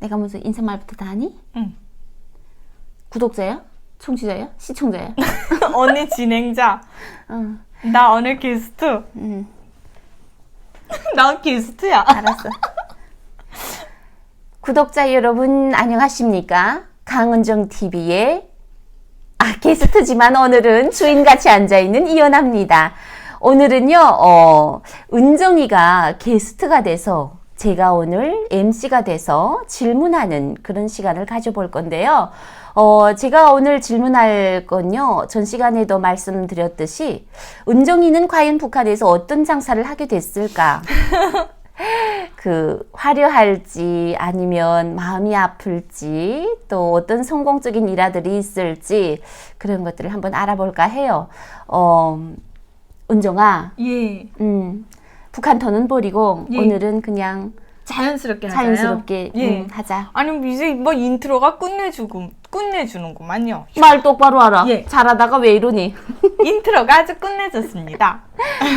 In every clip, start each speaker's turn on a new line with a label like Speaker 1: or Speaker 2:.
Speaker 1: 내가 무슨 인사말부터 다 하니?
Speaker 2: 응.
Speaker 1: 구독자야? 청취자야? 시청자야?
Speaker 2: 언니 진행자.
Speaker 1: 응,
Speaker 2: 나 오늘 게스트.
Speaker 1: 응,
Speaker 2: 나 게스트야.
Speaker 1: 알았어. 구독자 여러분 안녕하십니까? 강은정 TV의 아 게스트지만 오늘은 주인같이 앉아 있는 이연아입니다. 오늘은요, 어, 은정이가 게스트가 돼서 제가 오늘 MC가 돼서 질문하는 그런 시간을 가져볼 건데요. 어, 제가 오늘 질문할 건요, 전 시간에도 말씀드렸듯이, 은정이는 과연 북한에서 어떤 장사를 하게 됐을까? 그 화려할지 아니면 마음이 아플지 또 어떤 성공적인 일화들이 있을지 그런 것들을 한번 알아볼까 해요. 어, 은정아,
Speaker 2: 예.
Speaker 1: 음, 북한 터는 버리고
Speaker 2: 예.
Speaker 1: 오늘은 그냥
Speaker 2: 자연스럽게 하자요.
Speaker 1: 자연스럽게
Speaker 2: 예.
Speaker 1: 음, 하자.
Speaker 2: 아니 이제 뭐 인트로가 끝내주고 끝내주는구만요.
Speaker 1: 말 똑바로 하라.
Speaker 2: 예.
Speaker 1: 잘하다가 왜 이러니?
Speaker 2: 인트로가 아주 끝내줬습니다.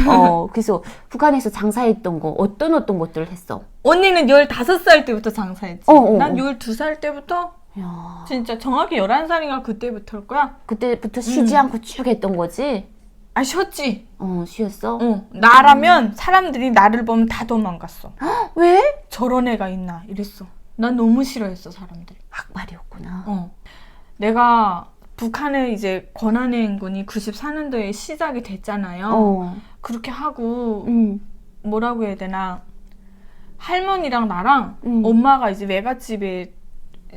Speaker 1: 어, 그래서 북한에서 장사했던 거 어떤 어떤 것들을 했어?
Speaker 2: 언니는 15살 때부터 장사했지.
Speaker 1: 어, 어,
Speaker 2: 난
Speaker 1: 어.
Speaker 2: 12살 때부터
Speaker 1: 야,
Speaker 2: 진짜 정확히 11살인가 그때부터일 거야.
Speaker 1: 그때부터 쉬지
Speaker 2: 음.
Speaker 1: 않고 쭉 했던 거지?
Speaker 2: 아 쉬었지.
Speaker 1: 어, 쉬었어?
Speaker 2: 어. 나라면 사람들이 나를 보면 다 도망갔어.
Speaker 1: 왜?
Speaker 2: 저런 애가 있나 이랬어. 난 너무 싫어했어 사람들이.
Speaker 1: 악발이었구나.
Speaker 2: 어. 내가 북한의 이제 권한행군이 94년도에 시작이 됐잖아요.
Speaker 1: 어,
Speaker 2: 그렇게 하고
Speaker 1: 음,
Speaker 2: 뭐라고 해야 되나 할머니랑 나랑
Speaker 1: 음.
Speaker 2: 엄마가 이제 외갓집에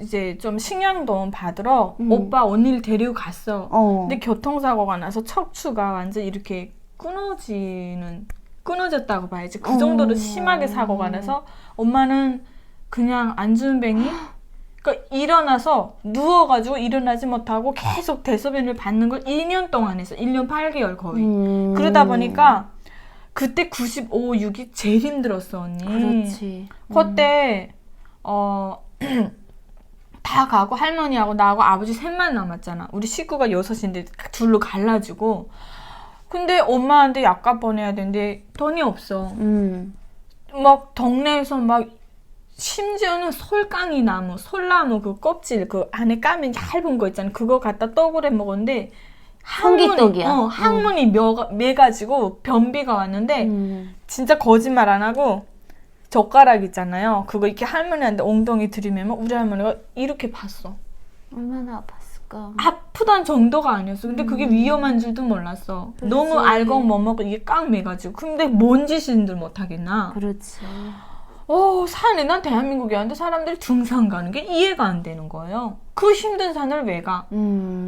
Speaker 2: 이제 좀 식량돈 받으러
Speaker 1: 음.
Speaker 2: 오빠 언니를 데리고 갔어.
Speaker 1: 어.
Speaker 2: 근데 교통사고가 나서 척추가 완전 이렇게 끊어지는 끊어졌다고 봐야지. 그 정도로
Speaker 1: 어.
Speaker 2: 심하게 사고가 나서 엄마는 그냥 안준뱅이 그러니까 일어나서 누워가지고 일어나지 못하고 계속 대소변을 받는 걸 1년 동안 했어. 1년 8개월 거의.
Speaker 1: 음.
Speaker 2: 그러다 보니까 그때 95, 6이 제일 힘들었어 언니.
Speaker 1: 그렇지.
Speaker 2: 그때 어. 다 가고 할머니하고 나하고 아버지 셋만 남았잖아. 우리 식구가 여섯인데 둘로 갈라지고. 근데 엄마한테 약값 보내야 되는데 돈이 없어.
Speaker 1: 음.
Speaker 2: 막 동네에서 막 심지어는 솔깡이 나무, 솔나무 그 껍질 그 안에 까면 얇은 거 있잖아. 그거 갖다 떡을 해 먹었는데
Speaker 1: 성기떡이야.
Speaker 2: 어, 항문이 며, 매가지고 변비가 왔는데
Speaker 1: 음.
Speaker 2: 진짜 거짓말 안 하고 젓가락 있잖아요. 그거 이렇게 할머니한테 엉덩이 들이매면 우리 할머니가 이렇게 봤어.
Speaker 1: 얼마나 아팠을까.
Speaker 2: 아프단 정도가 아니었어. 근데 그게 위험한 줄도 몰랐어.
Speaker 1: 그렇지.
Speaker 2: 너무 알고 못 먹고 이게 깡 매가지고. 근데 뭔 짓인들 못하겠나.
Speaker 1: 그렇지.
Speaker 2: 어, 산에 난 대한민국에 왔는데 사람들이 등산 가는 게 이해가 안 되는 거예요. 그 힘든 산을 왜 가?
Speaker 1: 음.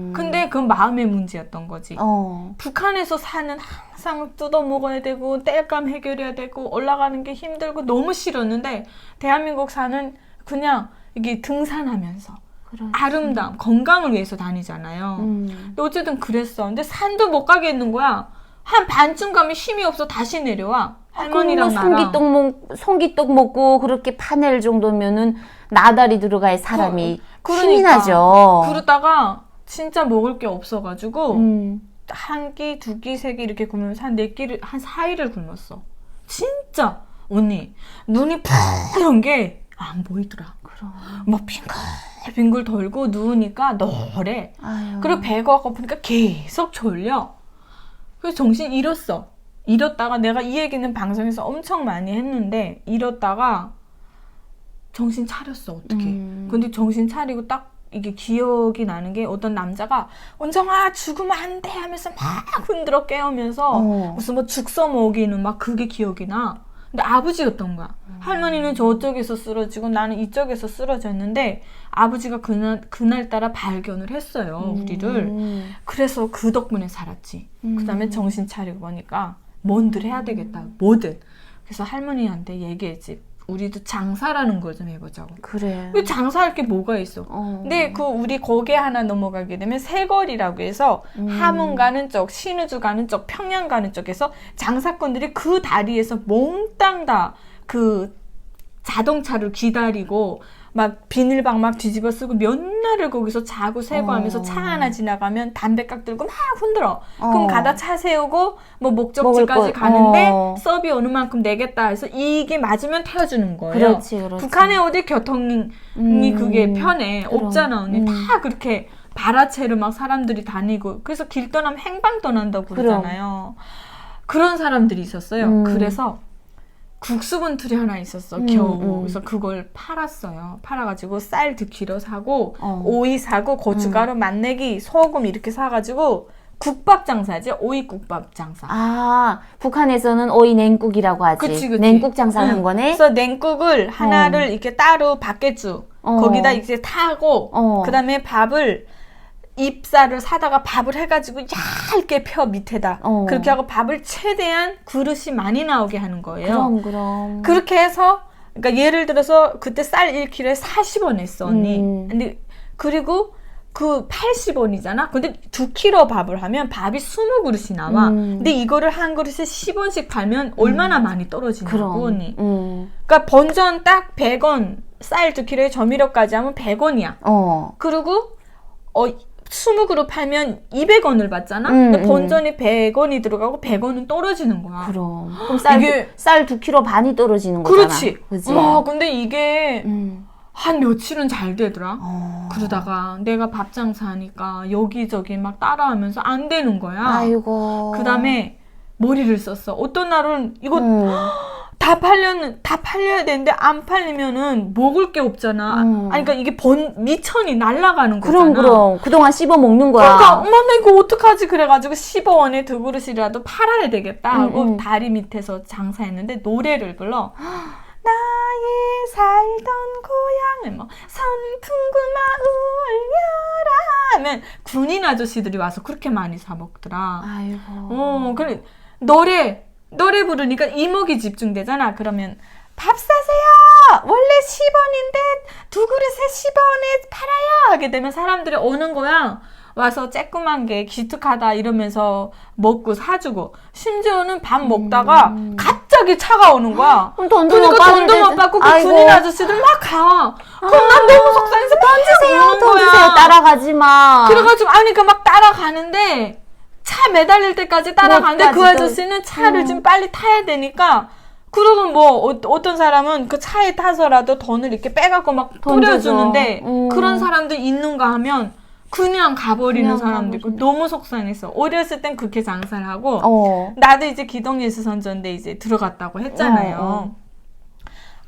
Speaker 2: 근데 그건 마음의 문제였던 거지.
Speaker 1: 어.
Speaker 2: 북한에서 사는 항상 뜯어 먹어야 되고 땔감 해결해야 되고 올라가는 게 힘들고 너무 싫었는데 대한민국 사는 그냥 이게 등산하면서
Speaker 1: 그렇지.
Speaker 2: 아름다움, 건강을 위해서 다니잖아요.
Speaker 1: 음.
Speaker 2: 근데 어쨌든 그랬어. 근데 산도 못 가겠는 거야. 한 반쯤 가면 힘이 없어 다시 내려와. 할머니랑
Speaker 1: 그럼 뭐
Speaker 2: 나랑.
Speaker 1: 송기떡 먹 송기떡 먹고 그렇게 파낼 정도면은 나다리 들어갈 사람이 힘이
Speaker 2: 그러니까.
Speaker 1: 나죠.
Speaker 2: 그러다가 진짜 먹을 게 없어가지고
Speaker 1: 음.
Speaker 2: 한 끼, 두 끼, 세 끼 이렇게 굶으면서 한 네 끼를 한 4일을 굶었어. 진짜 언니 눈이 푸른 게안 보이더라.
Speaker 1: 그럼.
Speaker 2: 막 빙글 빙글 돌고 누우니까 노래.
Speaker 1: 아유.
Speaker 2: 그리고 배가 고프니까 계속 졸려. 그래서 정신 잃었어. 잃었다가 내가 이 얘기는 방송에서 엄청 많이 했는데 잃었다가 정신 차렸어 어떻게.
Speaker 1: 음.
Speaker 2: 근데 정신 차리고 딱 이게 기억이 나는 게 어떤 남자가 원정아 죽으면 안 돼 하면서 막 흔들어 깨우면서
Speaker 1: 어.
Speaker 2: 무슨 뭐 죽서 먹이는 막 그게 기억이 나. 근데 아버지였던 거야.
Speaker 1: 음.
Speaker 2: 할머니는 저쪽에서 쓰러지고 나는 이쪽에서 쓰러졌는데 아버지가 그날 그날 따라 발견을 했어요 우리를.
Speaker 1: 음.
Speaker 2: 그래서 그 덕분에 살았지.
Speaker 1: 음.
Speaker 2: 그다음에 정신 차리고 보니까 뭔들 해야 되겠다. 뭐든. 그래서 할머니한테 얘기했지. 우리도 장사라는 걸 좀 해보자고.
Speaker 1: 그래.
Speaker 2: 그 장사할 게 뭐가 있어?
Speaker 1: 어.
Speaker 2: 근데 그 우리 거기 하나 넘어가게 되면 세거리라고 해서
Speaker 1: 음.
Speaker 2: 함흥 가는 쪽, 신의주 가는 쪽, 평양 가는 쪽에서 장사꾼들이 그 다리에서 몽땅 다 그 자동차를 기다리고 막 비닐방 막 뒤집어 쓰고 몇 날을 거기서 자고 새고
Speaker 1: 어.
Speaker 2: 하면서 차 하나 지나가면 담배깍 들고 막 흔들어.
Speaker 1: 어.
Speaker 2: 그럼 가다 차 세우고 뭐 목적지까지
Speaker 1: 거-
Speaker 2: 가는데
Speaker 1: 어.
Speaker 2: 서비 어느 만큼 내겠다 해서 이게 맞으면 태워주는 거예요.
Speaker 1: 그렇지, 그렇지.
Speaker 2: 북한에 어디 교통이
Speaker 1: 음.
Speaker 2: 그게 편해
Speaker 1: 그럼.
Speaker 2: 없잖아 언니
Speaker 1: 음.
Speaker 2: 다 그렇게 바라채로 막 사람들이 다니고 그래서 길 떠나면 행방 떠난다고 그러잖아요. 그런 사람들이 있었어요.
Speaker 1: 음.
Speaker 2: 그래서 국수분틀이 하나 있었어
Speaker 1: 음,
Speaker 2: 겨우
Speaker 1: 음.
Speaker 2: 그래서 그걸 팔았어요. 팔아가지고 쌀두 킬로 사고
Speaker 1: 어.
Speaker 2: 오이 사고 고춧가루 맛내기 소금 이렇게 사가지고 국밥 장사지 오이 국밥 장사.
Speaker 1: 아, 북한에서는 오이 냉국이라고 하지.
Speaker 2: 그치, 그치.
Speaker 1: 냉국 장사하는
Speaker 2: 응.
Speaker 1: 거네.
Speaker 2: 그래서 냉국을 하나를 이렇게 따로 밖에 주
Speaker 1: 어.
Speaker 2: 거기다 이제 타고
Speaker 1: 어.
Speaker 2: 그다음에 밥을 잎쌀을 사다가 밥을 해가지고 얇게 펴 밑에다
Speaker 1: 어.
Speaker 2: 그렇게 하고 밥을 최대한 그릇이 많이 나오게 하는 거예요.
Speaker 1: 그럼, 그럼.
Speaker 2: 그렇게 해서 그러니까 예를 들어서 그때 쌀 1kg에 40원 했어 언니.
Speaker 1: 음.
Speaker 2: 근데 그리고 그 80원이잖아. 근데 2kg 밥을 하면 밥이 20그릇이 나와.
Speaker 1: 음.
Speaker 2: 근데 이거를 한 그릇에 10원씩 팔면 얼마나 많이 떨어지냐고. 언니.
Speaker 1: 음.
Speaker 2: 그러니까 번전 딱 100원, 쌀 2kg에 조미료까지 하면 100원이야.
Speaker 1: 어.
Speaker 2: 그리고 어 20그릇 팔면 200원을 받잖아.
Speaker 1: 음,
Speaker 2: 근데
Speaker 1: 음.
Speaker 2: 번전이 100원이 들어가고 100원은 떨어지는 거야.
Speaker 1: 그럼. 그럼 쌀,
Speaker 2: 이게-
Speaker 1: 쌀 2kg 반이 떨어지는 거잖아.
Speaker 2: 그렇지. 와, 근데 이게
Speaker 1: 음.
Speaker 2: 한 며칠은 잘 되더라.
Speaker 1: 어.
Speaker 2: 그러다가 내가 밥 장사하니까 여기저기 막 따라하면서 안 되는 거야.
Speaker 1: 아이고.
Speaker 2: 그 다음에 머리를 썼어. 어떤 날은 이거
Speaker 1: 음.
Speaker 2: 다 팔려는 다 팔려야 되는데 안 팔리면은 먹을 게 없잖아.
Speaker 1: 음.
Speaker 2: 아니 그러니까 이게 번 미천이 날아가는 거잖아.
Speaker 1: 그럼, 그럼. 그동안 씹어 먹는 거야.
Speaker 2: 그러니까 엄마 나 이거 어떡하지 그래가지고 15원에 두 그릇이라도 팔아야 되겠다 하고
Speaker 1: 음, 음.
Speaker 2: 다리 밑에서 장사했는데 노래를 불러 나의 살던 고향을 뭐 선풍구마 울려라 하면 군인 아저씨들이 와서 그렇게 많이 사 먹더라
Speaker 1: 아이고.
Speaker 2: 어 그래 노래 노래 부르니까 이목이 집중되잖아 그러면 밥 사세요 원래 10원인데 두 그릇에 10원에 팔아요 하게 되면 사람들이 오는 거야 와서 쬐끄만 게 기특하다 이러면서 먹고 사주고 심지어는 밥 먹다가 갑자기 차가 오는 거야
Speaker 1: 그럼 돈도 못
Speaker 2: 그러니까 돈도
Speaker 1: 받는데-
Speaker 2: 못 받고 그. 군인 아저씨들 막 가. 그럼 난 너무 속상해서 돈 주세요.
Speaker 1: 따라가지 마.
Speaker 2: 그래가지고 아니 그막 따라가는데 차 매달릴 때까지 따라가는데 그. 아저씨는 차를
Speaker 1: 음.
Speaker 2: 좀 빨리 타야 되니까 그러고 뭐 어, 어떤 사람은 그 차에 타서라도 돈을 이렇게 빼갖고
Speaker 1: 막돈
Speaker 2: 뿌려주는데.
Speaker 1: 음.
Speaker 2: 그런 사람들 있는가 하면 그냥 가버리는
Speaker 1: 그냥
Speaker 2: 사람도 있고. 너무 속상했어. 어렸을 땐 그렇게 장사를 하고
Speaker 1: 어.
Speaker 2: 나도 이제 기동예술선전대 이제 들어갔다고 했잖아요.
Speaker 1: 어, 어.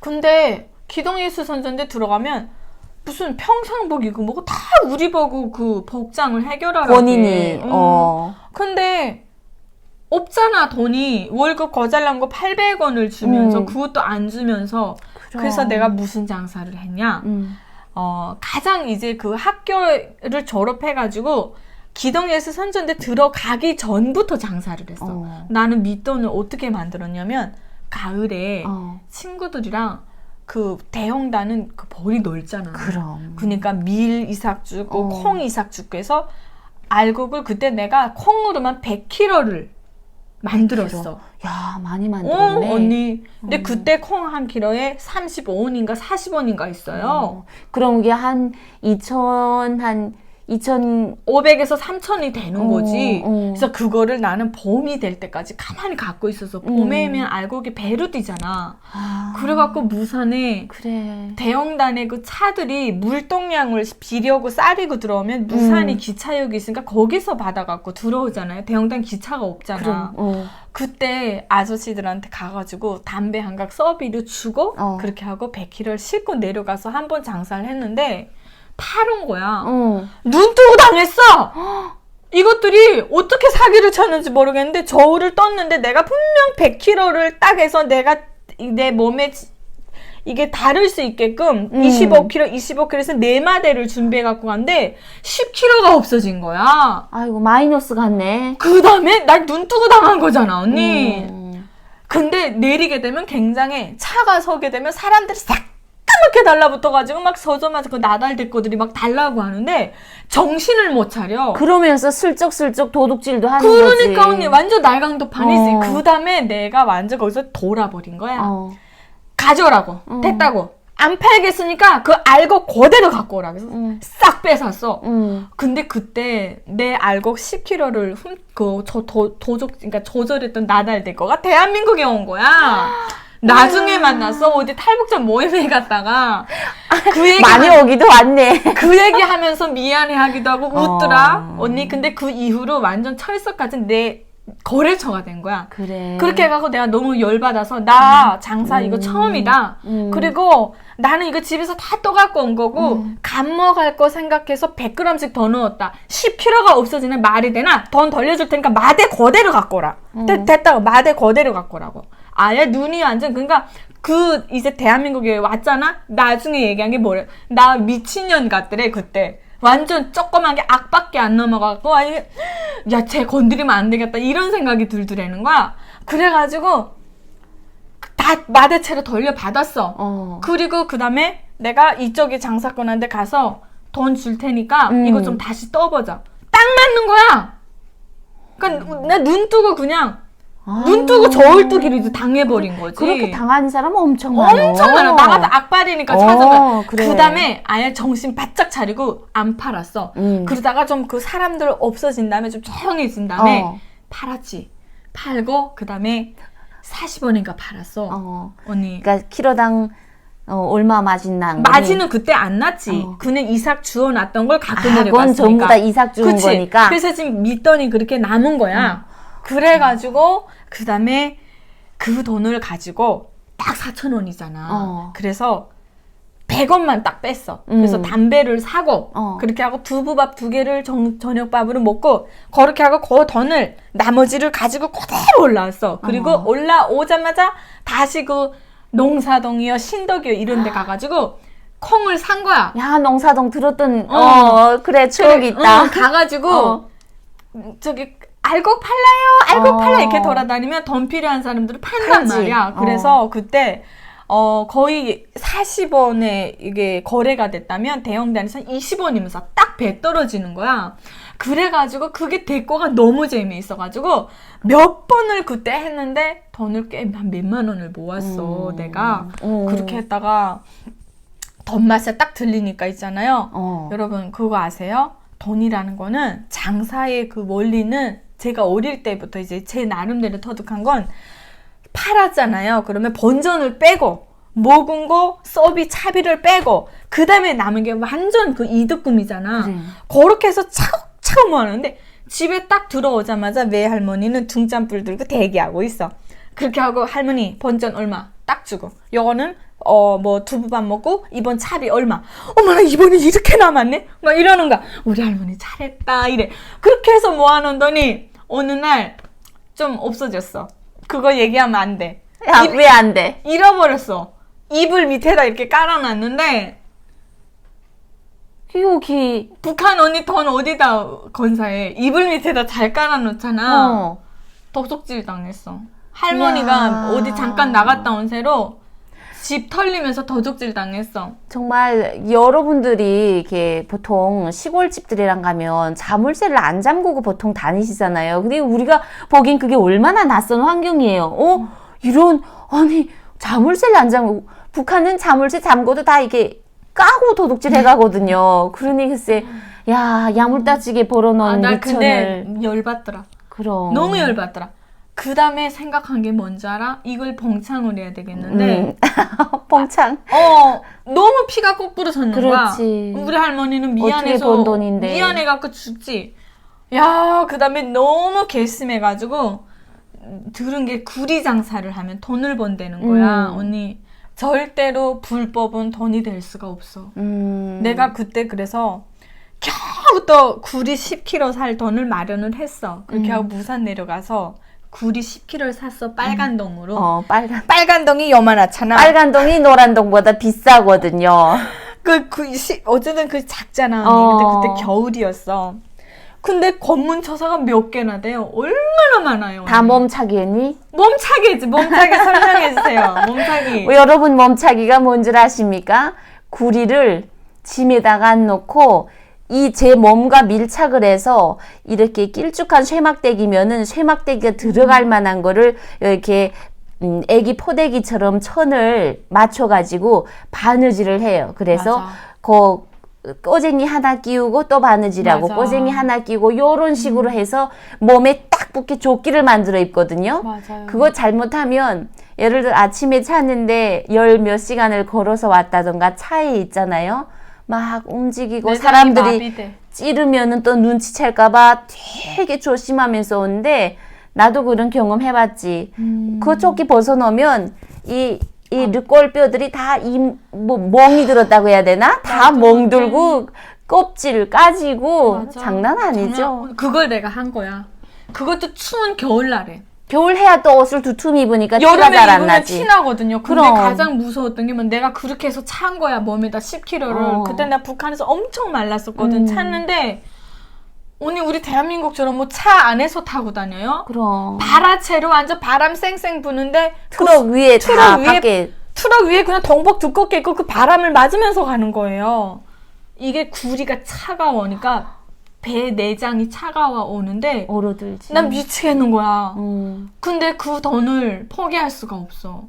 Speaker 2: 근데 기동예술선전대 들어가면 무슨 평상복이고 뭐고 다 우리 보고 그 복장을 해결하라고
Speaker 1: 본인이,
Speaker 2: 해. 음.
Speaker 1: 어.
Speaker 2: 근데 없잖아 돈이 월급 거잘난 거 800원을 주면서
Speaker 1: 음.
Speaker 2: 그것도 안 주면서
Speaker 1: 그럼.
Speaker 2: 그래서 내가 무슨 장사를 했냐
Speaker 1: 음.
Speaker 2: 어, 가장 이제 그 학교를 졸업해 가지고 기동예술 선전대 들어가기 전부터 장사를 했어.
Speaker 1: 어.
Speaker 2: 나는 밑돈을 어떻게 만들었냐면 가을에
Speaker 1: 어.
Speaker 2: 친구들이랑 그 대형단은 그 벌이 넓잖아.
Speaker 1: 그럼.
Speaker 2: 그러니까 밀 이삭 주고
Speaker 1: 어.
Speaker 2: 콩 이삭 주고 해서 알곡을 그때 내가 콩으로만 100kg를 만들었어.
Speaker 1: 야, 많이
Speaker 2: 어,
Speaker 1: 만들었네.
Speaker 2: 언니. 근데
Speaker 1: 음.
Speaker 2: 그때 콩 한 킬로에 35원인가 40원인가 있어요.
Speaker 1: 어. 그럼 이게 한 2천 한 2천
Speaker 2: 500에서 3000이 되는
Speaker 1: 어,
Speaker 2: 거지.
Speaker 1: 어.
Speaker 2: 그래서 그거를 나는 봄이 될 때까지 가만히 갖고 있어서 봄에면
Speaker 1: 음.
Speaker 2: 알곡이 배로 뛰잖아.
Speaker 1: 아,
Speaker 2: 그래갖고 무산에
Speaker 1: 그래.
Speaker 2: 대형단의 그 차들이 물동량을 비려고 싸리고 들어오면 무산이
Speaker 1: 음.
Speaker 2: 기차역이 있으니까 거기서 받아갖고 들어오잖아요. 대형단 기차가 없잖아.
Speaker 1: 어.
Speaker 2: 그때 아저씨들한테 가가지고 담배 한각 서비로 주고
Speaker 1: 어.
Speaker 2: 그렇게 하고 100kg를 싣고 내려가서 한 번 장사를 했는데 팔은 거야.
Speaker 1: 어.
Speaker 2: 눈 뜨고 당했어. 이것들이 어떻게 사기를 쳤는지 모르겠는데 저울을 떴는데 내가 분명 100kg를 딱 해서 내가 이- 내 몸에 지- 이게 다를 수 있게끔
Speaker 1: 음.
Speaker 2: 25kg, 25kg에서 네 마대를 준비해 갖고 갔는데 10kg가 없어진 거야.
Speaker 1: 아이고 마이너스 같네.
Speaker 2: 그 다음에 날 눈 뜨고 당한 거잖아, 언니.
Speaker 1: 음.
Speaker 2: 근데 내리게 되면 굉장히 차가 서게 되면 사람들이 새 까맣게 달라붙어가지고 막 서점에서 그 나달대꾸들이 막 달라고 하는데 정신을 못 차려.
Speaker 1: 그러면서 슬쩍슬쩍 도둑질도 하는 거지.
Speaker 2: 그러니까 언니 완전 날강도판이지.
Speaker 1: 어.
Speaker 2: 그 다음에 내가 완전 거기서 돌아버린 거야.
Speaker 1: 어.
Speaker 2: 가져오라고. 됐다고. 안 팔겠으니까 그 알곡 그대로 갖고 오라. 그래서
Speaker 1: 음.
Speaker 2: 싹 뺏었어.
Speaker 1: 음.
Speaker 2: 근데 그때 내 알곡 10kg를 훔, 그, 저, 도, 도적, 그러니까 조절했던 나달대거가 대한민국에 온 거야. 나중에 만났어. 어디 탈북자 모임에 갔다가 그 얘기
Speaker 1: 많이
Speaker 2: 하-
Speaker 1: 오기도 왔네.
Speaker 2: 그 얘기 하면서 미안해 하기도 하고 웃더라.
Speaker 1: 어.
Speaker 2: 언니 근데 그 이후로 완전 철석 같은 내 거래처가 된 거야.
Speaker 1: 그래.
Speaker 2: 그렇게 해갖고 내가 너무 열받아서 나 장사 이거 처음이다.
Speaker 1: 음.
Speaker 2: 그리고 나는 이거 집에서 다또 갖고 온 거고 간먹을 거 생각해서 100g씩 더 넣었다. 10kg가 없어지는 말이 되나? 돈 돌려줄 테니까 마대 거대로 갖고 오라. 됐- 됐다고 마대 거대로 갖고 오라고. 아예 눈이 완전 그러니까 그 이제 대한민국에 왔잖아. 나중에 얘기한 게 뭐래? 나 미친년 같더래 그때. 완전 조그만 게 악밖에 안 넘어가고 아니 야쟤 건드리면 안 되겠다 이런 생각이 들더라는 거야. 그래가지고 다 마대채로 돌려받았어.
Speaker 1: 어.
Speaker 2: 그리고 그 다음에 내가 이쪽에 장사꾼한테 가서 돈 줄 테니까
Speaker 1: 음.
Speaker 2: 이거 좀 다시 떠보자. 딱 맞는 거야. 그러니까 내눈 뜨고 그냥
Speaker 1: 아.
Speaker 2: 눈 뜨고 저울 뜨기로 이제 당해버린 거지.
Speaker 1: 그렇게 당하는 사람 엄청 많아.
Speaker 2: 엄청 많아. 나 같은 악발이니까
Speaker 1: 어,
Speaker 2: 찾아가.
Speaker 1: 그래.
Speaker 2: 그 다음에 아예 정신 바짝 차리고 안 팔았어.
Speaker 1: 음.
Speaker 2: 그러다가 좀 그 사람들 없어진 다음에 좀 조용해진 다음에
Speaker 1: 어.
Speaker 2: 팔았지. 팔고 그 다음에 40원인가 팔았어.
Speaker 1: 어.
Speaker 2: 언니.
Speaker 1: 그러니까 키로당 어, 얼마 마진 난?
Speaker 2: 마진은 그때 안 났지.
Speaker 1: 어.
Speaker 2: 그는 이삭 주워 놨던 걸 갖고
Speaker 1: 아,
Speaker 2: 내려갔으니까.
Speaker 1: 그건 전부 다 이삭 주는
Speaker 2: 그치?
Speaker 1: 거니까.
Speaker 2: 그래서 지금 밑돈이 그렇게 남은 거야. 그래가지고 그 다음에 그 돈을 가지고 딱 4천 원이잖아.
Speaker 1: 어.
Speaker 2: 그래서 100원만 딱 뺐어. 그래서
Speaker 1: 음.
Speaker 2: 담배를 사고
Speaker 1: 어.
Speaker 2: 그렇게 하고 두부밥 두 개를 정, 저녁밥으로 먹고 그렇게 하고 그 돈을 나머지를 가지고 그대로 올라왔어. 그리고
Speaker 1: 어.
Speaker 2: 올라오자마자 다시 그 농사동이요 신덕이요 이런 데 가가지고 콩을 산 거야.
Speaker 1: 야 농사동 들었던 어,
Speaker 2: 어.
Speaker 1: 그래 추억이 있다.
Speaker 2: 응, 가가지고
Speaker 1: 어.
Speaker 2: 저기 알곡 팔라요, 알곡
Speaker 1: 어.
Speaker 2: 팔라 이렇게 돌아다니면 돈 필요한 사람들을 판단. 말이야.
Speaker 1: 어.
Speaker 2: 그래서 그때 어 거의 40원에 이게 거래가 됐다면 대형단에서 20원이면서 딱 배 떨어지는 거야. 그래가지고 그게 대꼬가 너무 재미있어가지고 몇 번을 그때 했는데 돈을 꽤 한 몇만 원을 모았어
Speaker 1: 음.
Speaker 2: 내가
Speaker 1: 음.
Speaker 2: 그렇게 했다가 돈 맛에 딱 들리니까 있잖아요.
Speaker 1: 어.
Speaker 2: 여러분 그거 아세요? 돈이라는 거는 장사의 그 원리는 제가 어릴 때부터 이제 제 나름대로 터득한 건 팔았잖아요. 그러면 본전을 빼고 먹은 거 서비 차비를 빼고 그 다음에 남은 게 완전 그 이득금이잖아.
Speaker 1: 그래.
Speaker 2: 그렇게 해서 차곡차곡 모았는데 집에 딱 들어오자마자 외할머니는 등잔불 들고 대기하고 있어. 그렇게 하고 할머니 본전 얼마 딱 주고 요거는 어 뭐 두부밥 먹고 이번 차비 얼마? 어머나 이번에 이렇게 남았네? 막 이러는 거야. 우리 할머니 잘했다 이래. 그렇게 해서 모아놓더니 어느 날 좀 없어졌어. 그거 얘기하면 안돼.
Speaker 1: 야, 왜 안 돼?
Speaker 2: 잃어버렸어. 이불 밑에다 이렇게 깔아놨는데
Speaker 1: 여기.
Speaker 2: 북한 언니 돈 어디다 건사해? 이불 밑에다 잘 깔아놓잖아.
Speaker 1: 어.
Speaker 2: 도둑질 당했어. 할머니가
Speaker 1: 야.
Speaker 2: 어디 잠깐 나갔다 온 새로 집 털리면서 도둑질 당했어.
Speaker 1: 정말 여러분들이 이렇게 보통 시골집들이랑 가면 자물쇠를 안 잠그고 보통 다니시잖아요. 근데 우리가 보긴 그게 얼마나 낯선 환경이에요. 어? 이런 아니 자물쇠를 안 잠그고 북한은 자물쇠 잠궈도 다 이게 까고 도둑질 해가거든요. 그러니 글쎄 야 야물딱지게
Speaker 2: 아,
Speaker 1: 벌어놓은
Speaker 2: 나
Speaker 1: 미천을
Speaker 2: 근데 열받더라.
Speaker 1: 그럼
Speaker 2: 너무 열받더라. 그 다음에 생각한 게 뭔지 알아? 이걸 봉창을 해야 되겠는데,
Speaker 1: 음. 뻥창
Speaker 2: 어, 너무 피가 거꾸로 섰는
Speaker 1: 그렇지.
Speaker 2: 거야. 우리 할머니는 미안해서. 미안해갖고 죽지. 야, 그 다음에 너무 괘씸해가지고, 들은 게 구리 장사를 하면 돈을 번다는 거야.
Speaker 1: 음.
Speaker 2: 언니, 절대로 불법은 돈이 될 수가 없어.
Speaker 1: 음.
Speaker 2: 내가 그때 그래서 겨우 또 구리 10kg 살 돈을 마련을 했어. 그렇게
Speaker 1: 음.
Speaker 2: 하고 부산 내려가서 구리 10kg를 샀어. 빨간 동으로.
Speaker 1: 어 빨간
Speaker 2: 빨간 동이 요만하잖아.
Speaker 1: 빨간 동이 노란 동보다 비싸거든요.
Speaker 2: 그, 그, 시, 어쨌든 그 작잖아.
Speaker 1: 어.
Speaker 2: 언니. 근데 그때 겨울이었어. 근데 검문 처사가 몇 개나 돼요? 얼마나 많아요.
Speaker 1: 다
Speaker 2: 언니.
Speaker 1: 몸차기니?
Speaker 2: 몸차기지. 몸차기 설명해 주세요. 몸차기.
Speaker 1: 어, 여러분 몸차기가 뭔지 아십니까? 구리를 짐에다가 놓고 이 제 몸과 밀착을 해서 이렇게 길쭉한 쇠막대기면은 쇠막대기가 들어갈 만한 거를 이렇게 음, 애기 포대기처럼 천을 맞춰가지고 바느질을 해요. 그래서
Speaker 2: 맞아.
Speaker 1: 그 꼬쟁이 하나 끼우고 또 바느질하고
Speaker 2: 맞아.
Speaker 1: 꼬쟁이 하나 끼우고 요런 식으로 해서 몸에 딱 붙게 조끼를 만들어 입거든요.
Speaker 2: 맞아요.
Speaker 1: 그거 잘못하면 예를 들어 아침에 찼는데 열 몇 시간을 걸어서 왔다던가 차에 있잖아요. 막 움직이고 사람들이. 찌르면은 또 눈치챌까봐 되게 조심하면서 오는데 나도 그런 경험 해봤지.
Speaker 2: 음.
Speaker 1: 그 조끼 벗어놓으면 이, 이 르골 뼈들이 다 이, 뭐, 멍이 들었다고 해야 되나? 다 멍들고 껍질 까지고
Speaker 2: 맞아.
Speaker 1: 장난 아니죠.
Speaker 2: 장난- 그걸 내가 한 거야. 그것도 추운 겨울날에.
Speaker 1: 겨울 해야 또 옷을 두툼 입으니까 티가
Speaker 2: 여름에
Speaker 1: 잘 안
Speaker 2: 입으면
Speaker 1: 나지.
Speaker 2: 티 나거든요. 근데
Speaker 1: 그럼.
Speaker 2: 가장 무서웠던 게 뭐냐면 내가 그렇게 해서 찬 거야 몸에다 10kg를.
Speaker 1: 어.
Speaker 2: 그때 나 북한에서 엄청 말랐었거든.
Speaker 1: 음.
Speaker 2: 찼는데 언니 우리 대한민국처럼 뭐 차 안에서 타고 다녀요?
Speaker 1: 그럼.
Speaker 2: 발아채로 완전 바람 쌩쌩 부는데 그
Speaker 1: 트럭 위에
Speaker 2: 트럭
Speaker 1: 다
Speaker 2: 위에
Speaker 1: 밖에
Speaker 2: 트럭 위에 그냥 덩벅 두껍게 있고 그 바람을 맞으면서 가는 거예요. 이게 구리가 차가워니까 배 내장이 차가워 오는데
Speaker 1: 오르들지.
Speaker 2: 난 미치겠는 거야.
Speaker 1: 음.
Speaker 2: 근데 그 돈을 포기할 수가 없어.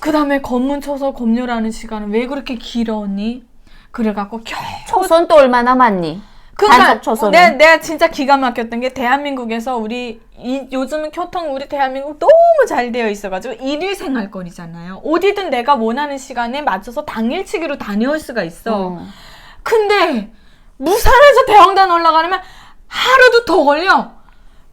Speaker 2: 그 다음에 검문 쳐서 검열하는 시간은 왜 그렇게 길어 언니? 그래갖고 겨우
Speaker 1: 초선 또 얼마나 많니? 단속 초선은.
Speaker 2: 내가, 내가 진짜 기가 막혔던 게 대한민국에서 우리 이, 요즘은 교통 우리 대한민국 너무 잘 되어 있어가지고 일일 생활권이잖아요. 어디든 내가 원하는 시간에 맞춰서 당일치기로 다녀올 수가 있어.
Speaker 1: 음.
Speaker 2: 근데 무산에서 대형단 올라가려면 하루도 더 걸려.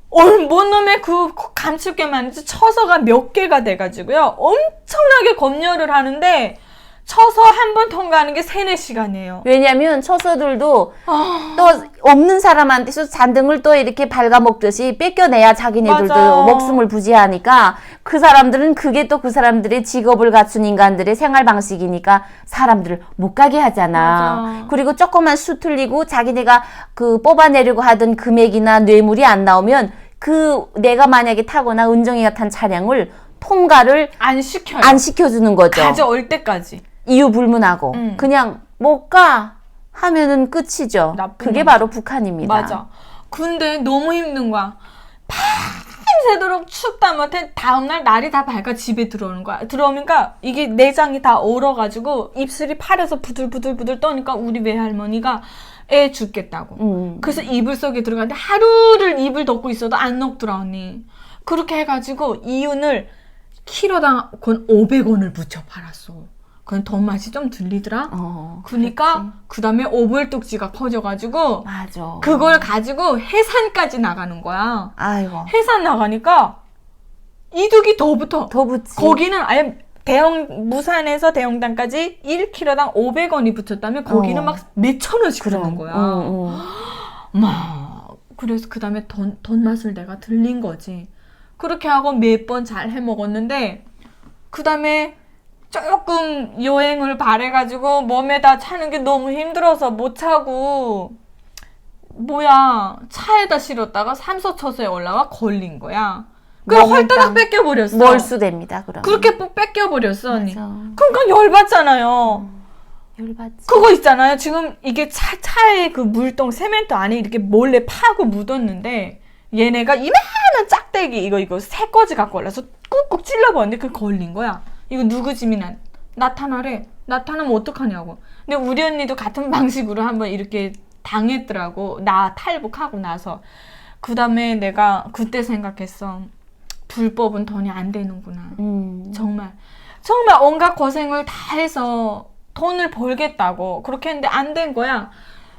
Speaker 2: 얼, 뭔 놈의 그 감축게만 처서가 몇 개가 돼가지고요. 엄청나게 검열을 하는데 쳐서 한 번 통과하는 게 3, 4시간이에요.
Speaker 1: 왜냐면 처서들도
Speaker 2: 아.
Speaker 1: 또 없는 사람한테서 잔등을 또 이렇게 발가먹듯이 뺏겨내야 자기네들도
Speaker 2: 맞아.
Speaker 1: 목숨을 부지하니까 그 사람들은 그게 또 그 사람들의 직업을 갖춘 인간들의 생활 방식이니까 사람들을 못 가게 하잖아.
Speaker 2: 맞아.
Speaker 1: 그리고 조금만 수 틀리고 자기네가 그 뽑아내려고 하던 금액이나 뇌물이 안 나오면 그 내가 만약에 타거나 은정이가 탄 차량을 통과를
Speaker 2: 안 시켜요.
Speaker 1: 안 시켜주는 거죠.
Speaker 2: 가져올 때까지.
Speaker 1: 이유 불문하고
Speaker 2: 음.
Speaker 1: 그냥 못 가 하면은 끝이죠. 그게
Speaker 2: 놈.
Speaker 1: 바로 북한입니다.
Speaker 2: 맞아. 근데 너무 힘든 거야. 밤새도록 춥다 못해 다음날 날이 다 밝아 집에 들어오는 거야. 들어오니까 이게 내장이 다 얼어가지고 입술이 파래서 부들부들부들 떠니까 우리 외할머니가 애 죽겠다고.
Speaker 1: 음.
Speaker 2: 그래서 이불 속에 들어갔는데 하루를 이불 덮고 있어도 안 녹더라 언니. 그렇게 해가지고 이윤을 키로당 건 500원을 붙여 팔았어. 그건 더 맛이 좀 들리더라.
Speaker 1: 어,
Speaker 2: 그러니까 그 다음에 오벌뚝지가 커져가지고
Speaker 1: 맞아.
Speaker 2: 그걸 가지고 해산까지 나가는 거야.
Speaker 1: 아이고
Speaker 2: 해산 나가니까 이득이 더 붙어.
Speaker 1: 더 붙지.
Speaker 2: 거기는 아예 대형 무산에서 대형단까지 1kg당 500원이 붙었다면 거기는
Speaker 1: 어.
Speaker 2: 막 몇천 원씩 주는 거야.
Speaker 1: 음, 음.
Speaker 2: 막 그래서 그 다음에 돈, 돈 맛을 내가 들린 거지. 그렇게 하고 몇 번 잘 해 먹었는데 그 다음에 조금 여행을 바래가지고 몸에다 차는 게 너무 힘들어서 못 차고 뭐야 차에다 실었다가 삼소처소에 올라와 걸린 거야. 그래
Speaker 1: 몸에
Speaker 2: 헐떡
Speaker 1: 땅
Speaker 2: 뺏겨 버렸어.
Speaker 1: 몰수됩니다. 그럼
Speaker 2: 그렇게 ปุ๊ 뺏겨 버렸어 언니. 그러니까 열받잖아요.
Speaker 1: 열받지.
Speaker 2: 그거 있잖아요. 지금 이게 차, 차에 그 물동 세멘트 안에 이렇게 몰래 파고 묻었는데 얘네가 이만한 짝대기 이거 이거 새거지 갖고 올라서 꾹꾹 찔러버렸는데 그 걸린 거야. 이거 누구 짐이 나, 나타나래. 나타나면 어떡하냐고. 근데 우리 언니도 같은 방식으로 한번 이렇게 당했더라고. 나 탈북하고 나서. 그 다음에 내가 그때 생각했어. 불법은 돈이 안 되는구나.
Speaker 1: 음.
Speaker 2: 정말 정말 온갖 고생을 다 해서 돈을 벌겠다고 그렇게 했는데 안 된 거야.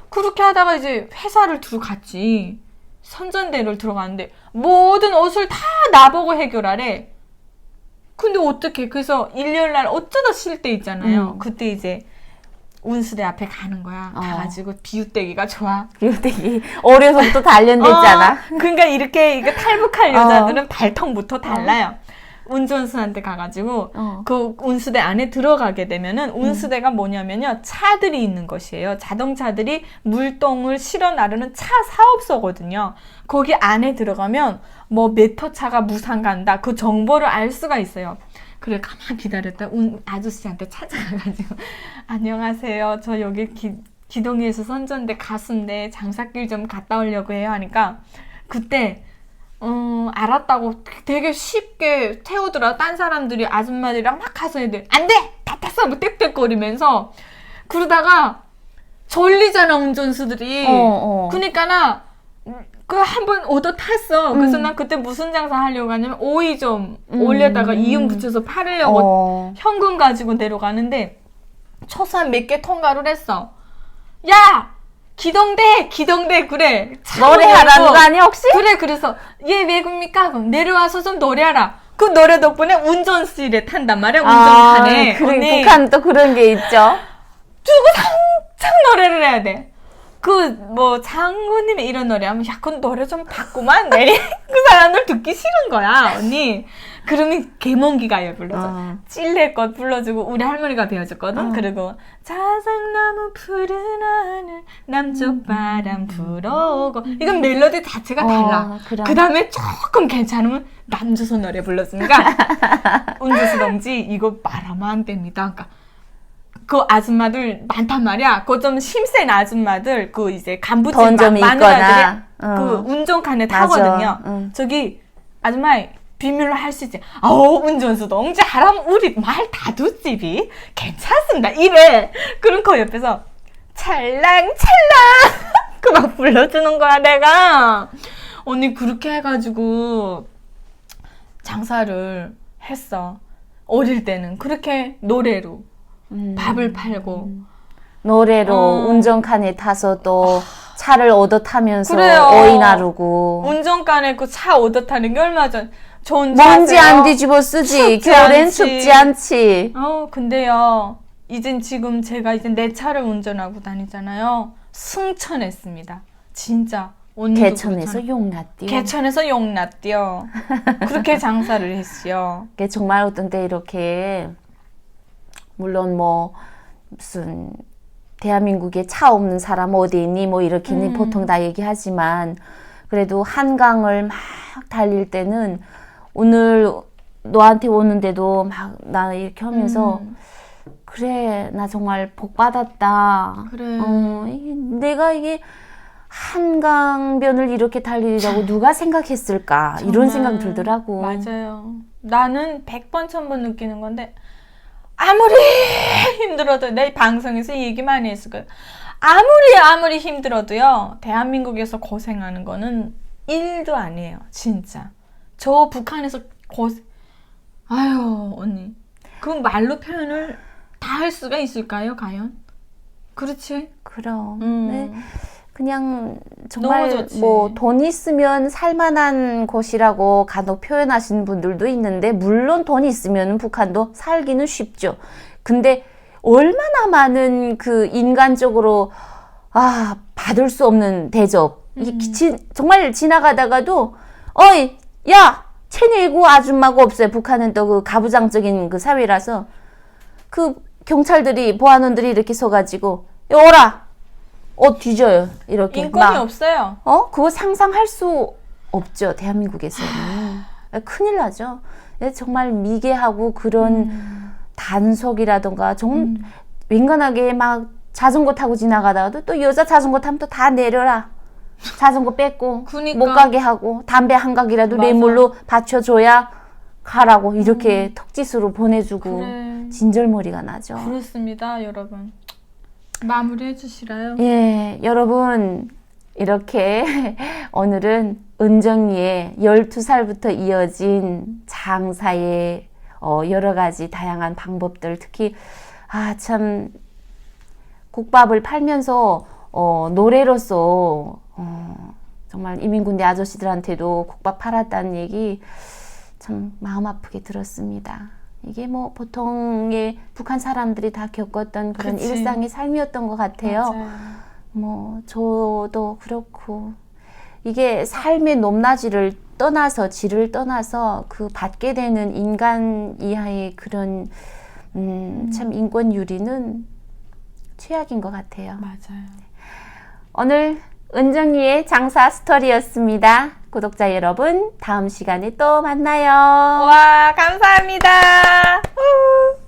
Speaker 2: 그렇게 하다가 이제 회사를 들어갔지. 선전대를 들어갔는데 모든 옷을 다 나보고 해결하래. 근데 어떻게 그래서 일요일 날 어쩌다 쉴 때 있잖아요.
Speaker 1: 음.
Speaker 2: 그때 이제 운수대 앞에 가는 거야.
Speaker 1: 어.
Speaker 2: 가가지고 비웃대기가 좋아.
Speaker 1: 되게 어려서부터 단련됐잖아.
Speaker 2: 어, 그러니까 이렇게 이거 탈북할 여자들은 발통부터 달라요. 운전수한테 가가지고
Speaker 1: 어.
Speaker 2: 그 운수대 안에 들어가게 되면은 운수대가 뭐냐면요 차들이 있는 것이에요. 자동차들이 물동을 실어 나르는 차 사업소거든요. 거기 안에 들어가면 뭐 메터 차가 무상 간다 그 정보를 알 수가 있어요. 그래 가만 기다렸다 운 아저씨한테 찾아가가지고 안녕하세요 저 여기 기, 기동에서 선전대 가수인데 장사길 좀 갔다 오려고 해요 하니까 그때 음, 알았다고 되게 쉽게 태우더라. 딴 사람들이 아줌마들이랑 막 가서 애들 안 돼! 다 탔어! 뭐 땡땡거리면서 그러다가 졸리잖아 운전수들이.
Speaker 1: 어, 어.
Speaker 2: 그니까 나 그 한번 오더 탔어. 그래서
Speaker 1: 음.
Speaker 2: 난 그때 무슨 장사 하려고 하냐면 오이 좀
Speaker 1: 음.
Speaker 2: 올려다가 이음 붙여서 팔으려고
Speaker 1: 어.
Speaker 2: 현금 가지고 내려가는데 초산 몇 개 통과를 했어. 야! 기동대! 기동대! 그래. 차
Speaker 1: 노래하라는. 거 아니야 혹시?
Speaker 2: 그래 그래서 얘 외국입니까? 그럼 내려와서 좀 노래하라. 그 노래 덕분에 운전실에 탄단 말이야. 운전칸에.
Speaker 1: 아, 그래, 북한 또 그런 게 있죠.
Speaker 2: 주고 상창 노래를 해야 돼. 그 뭐 장군님의 이런 노래 하면 야 그건 노래 좀 바꾸만 내리 그 사람들 듣기 싫은 거야 언니. 그러면 개몽기 가요 불러줘.
Speaker 1: 어.
Speaker 2: 찔레꽃 불러주고 우리 할머니가 배워줬거든.
Speaker 1: 어.
Speaker 2: 그리고 자상나무 푸른 하늘 남쪽 바람 불어오고 이건 멜로디 자체가 달라.
Speaker 1: 어, 그럼.
Speaker 2: 그 다음에 조금 괜찮으면 남조서 노래 불러주니까 운주수 동지 이거 말하면 안 됩니다. 그러니까 그 아줌마들 많단 말이야. 그 좀 힘센 아줌마들 그 이제 간부집 마-. 마누라들이
Speaker 1: 어.
Speaker 2: 그 운전칸에. 타거든요.
Speaker 1: 응.
Speaker 2: 저기 아줌마 비밀로 할 수 있지. 아우 운전수 동지 하라면 우리 말다 듣지비 괜찮습니다. 이래. 그럼 그 옆에서 찰랑찰랑 그 막 불러주는 거야 내가. 언니 그렇게 해가지고 장사를 했어. 어릴 때는 그렇게 노래로
Speaker 1: 음.
Speaker 2: 밥을 팔고
Speaker 1: 노래로
Speaker 2: 어.
Speaker 1: 운전칸에 타서 또 차를 얻어 타면서
Speaker 2: 그래요.
Speaker 1: 오이 나르고
Speaker 2: 운전간에 그 차 얻어 타는 게 얼마 전 좋은
Speaker 1: 먼지. 안 뒤집어 쓰지
Speaker 2: 춥지
Speaker 1: 겨울엔
Speaker 2: 않지.
Speaker 1: 춥지 않지
Speaker 2: 어, 근데요. 이젠 지금 제가 이제 내 차를 운전하고 다니잖아요. 승천했습니다. 진짜.
Speaker 1: 개천에서. 용났디요
Speaker 2: 개천에서 용났디요. 그렇게 장사를 했어요.
Speaker 1: 정말 어떤 때 이렇게 물론 뭐 무슨 대한민국에 차 없는 사람 어디 있니 뭐 이렇게는
Speaker 2: 음.
Speaker 1: 보통 다 얘기하지만 그래도 한강을 막 달릴 때는 오늘 너한테 오는데도 막 나 이렇게 하면서
Speaker 2: 음,
Speaker 1: 그래 나 정말 복 받았다.
Speaker 2: 그래.
Speaker 1: 어, 이게 내가 이게 한강변을 이렇게 달리라고 누가 생각했을까 이런 생각 들더라고.
Speaker 2: 맞아요. 나는 100번, 1000번 느끼는 건데, 아무리 힘들어도, 내 방송에서 얘기 많이 했을 거예요. 아무리, 아무리 힘들어도요, 대한민국에서 고생하는 거는 일도 아니에요. 진짜. 저 북한에서 고생, 아유, 언니. 그 말로 표현을 다 할 수가 있을까요, 과연? 그렇지?
Speaker 1: 그럼
Speaker 2: 음.
Speaker 1: 네, 그냥 정말. 뭐 돈 있으면 살만한 곳이라고 간혹 표현하시는 분들도 있는데 물론 돈 있으면 북한도 살기는 쉽죠. 근데 얼마나 많은 그 인간적으로 아 받을 수 없는 대접 이
Speaker 2: 음.
Speaker 1: 지- 정말 지나가다가도 어이 야 체내고 아줌마가 없어요. 북한은 또 그 가부장적인 그 사회라서 그 경찰들이 보안원들이 이렇게 서가지고 야, 오라 옷 뒤져요 이렇게
Speaker 2: 인권이
Speaker 1: 막.
Speaker 2: 없어요.
Speaker 1: 어 그거 상상할 수 없죠 대한민국에서는 큰일 나죠 네, 정말 미개하고 그런
Speaker 2: 음.
Speaker 1: 단속이라던가 좀 윙간하게 막 자전거 타고 지나가다가도 또 여자 자전거 타면 또 다 내려라 자전거 뺏고
Speaker 2: 그니까.
Speaker 1: 못 가게 하고 담배 한 각이라도
Speaker 2: 맞아.
Speaker 1: 뇌물로 받쳐줘야 가라고 이렇게 턱짓으로 보내주고
Speaker 2: 음. 그래.
Speaker 1: 진절머리가 나죠.
Speaker 2: 그렇습니다, 여러분. 마무리해 주시라요.
Speaker 1: 예, 여러분 이렇게 오늘은 은정이의 12살부터 이어진 장사의 어, 여러 가지 다양한 방법들 특히 아 참 국밥을 팔면서 어, 노래로서 어, 정말 이민군대 아저씨들한테도 국밥 팔았다는 얘기 참 마음 아프게 들었습니다. 이게 뭐 보통의 북한 사람들이 다 겪었던 그런
Speaker 2: 그치.
Speaker 1: 일상의 삶이었던 것 같아요.
Speaker 2: 맞아요.
Speaker 1: 뭐 저도 그렇고 이게 삶의 높낮이를 떠나서 질을 떠나서 그 받게 되는 인간 이하의 그런 음, 참 인권 유리는 최악인 것 같아요.
Speaker 2: 맞아요.
Speaker 1: 오늘 은정이의 장사 스토리였습니다. 구독자 여러분, 다음 시간에 또 만나요.
Speaker 2: 와, 감사합니다. 우.